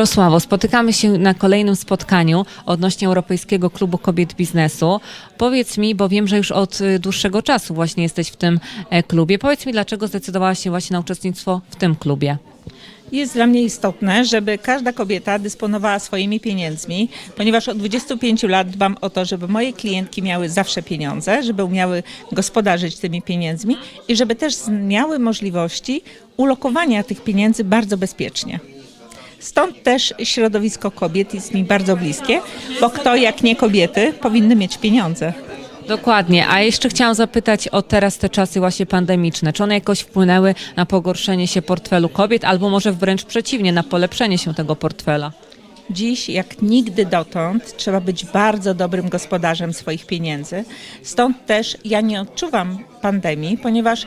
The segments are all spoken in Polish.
Rosławo, spotykamy się na kolejnym spotkaniu odnośnie Europejskiego Klubu Kobiet Biznesu. Powiedz mi, bo wiem, że już od y, dłuższego czasu właśnie jesteś w tym e, klubie. Powiedz mi, dlaczego zdecydowałaś się właśnie na uczestnictwo w tym klubie? Jest dla mnie istotne, żeby każda kobieta dysponowała swoimi pieniędzmi, ponieważ od 25 lat dbam o to, żeby moje klientki miały zawsze pieniądze, żeby umiały gospodarzyć tymi pieniędzmi i żeby też miały możliwości ulokowania tych pieniędzy bardzo bezpiecznie. Stąd też środowisko kobiet jest mi bardzo bliskie, bo kto jak nie kobiety powinny mieć pieniądze. Dokładnie, a jeszcze chciałam zapytać o teraz te czasy właśnie pandemiczne. Czy one jakoś wpłynęły na pogorszenie się portfelu kobiet, albo może wręcz przeciwnie, na polepszenie się tego portfela? Dziś, jak nigdy dotąd, trzeba być bardzo dobrym gospodarzem swoich pieniędzy. Stąd też ja nie odczuwam pandemii, ponieważ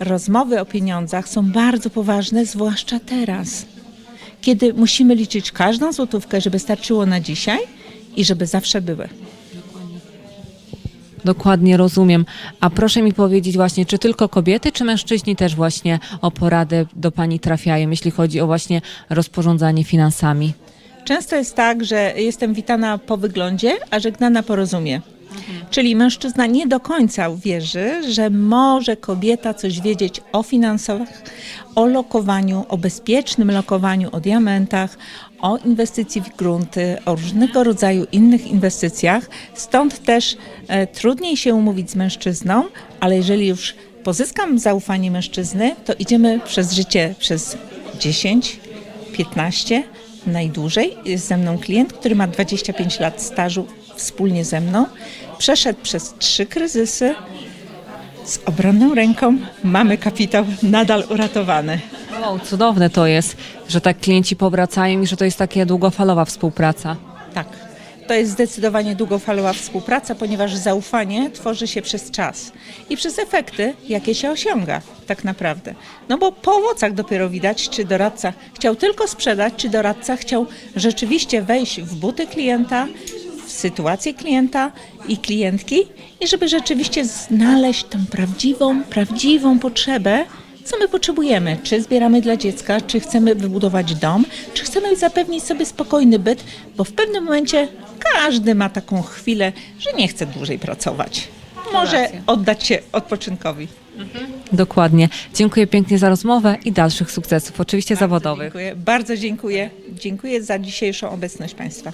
rozmowy o pieniądzach są bardzo poważne, zwłaszcza teraz, kiedy musimy liczyć każdą złotówkę, żeby starczyło na dzisiaj i żeby zawsze były. Dokładnie rozumiem. A proszę mi powiedzieć właśnie, czy tylko kobiety, czy mężczyźni też właśnie o poradę do Pani trafiają, jeśli chodzi o właśnie rozporządzanie finansami? Często jest tak, że jestem witana po wyglądzie, a żegnana po rozumie. Czyli mężczyzna nie do końca wierzy, że może kobieta coś wiedzieć o finansach, o lokowaniu, o bezpiecznym lokowaniu, o diamentach, o inwestycji w grunty, o różnego rodzaju innych inwestycjach. Stąd też e, trudniej się umówić z mężczyzną, ale jeżeli już pozyskam zaufanie mężczyzny, to idziemy przez życie przez 10, 15, najdłużej. Jest ze mną klient, który ma 25 lat stażu wspólnie ze mną. Przeszedł przez trzy kryzysy. Z obronną ręką mamy kapitał nadal uratowany. Wow, cudowne to jest, że tak klienci powracają i że to jest taka długofalowa współpraca. Tak. To jest zdecydowanie długofalowa współpraca, ponieważ zaufanie tworzy się przez czas i przez efekty, jakie się osiąga tak naprawdę. No bo po owocach dopiero widać, czy doradca chciał tylko sprzedać, czy doradca chciał rzeczywiście wejść w buty klienta, sytuację klienta i klientki i żeby rzeczywiście znaleźć tą prawdziwą, prawdziwą potrzebę, co my potrzebujemy. Czy zbieramy dla dziecka, czy chcemy wybudować dom, czy chcemy zapewnić sobie spokojny byt, bo w pewnym momencie każdy ma taką chwilę, że nie chce dłużej pracować. Może oddać się odpoczynkowi. Dokładnie. Dziękuję pięknie za rozmowę i dalszych sukcesów, oczywiście zawodowych. Dziękuję. Bardzo dziękuję. Dziękuję za dzisiejszą obecność Państwa.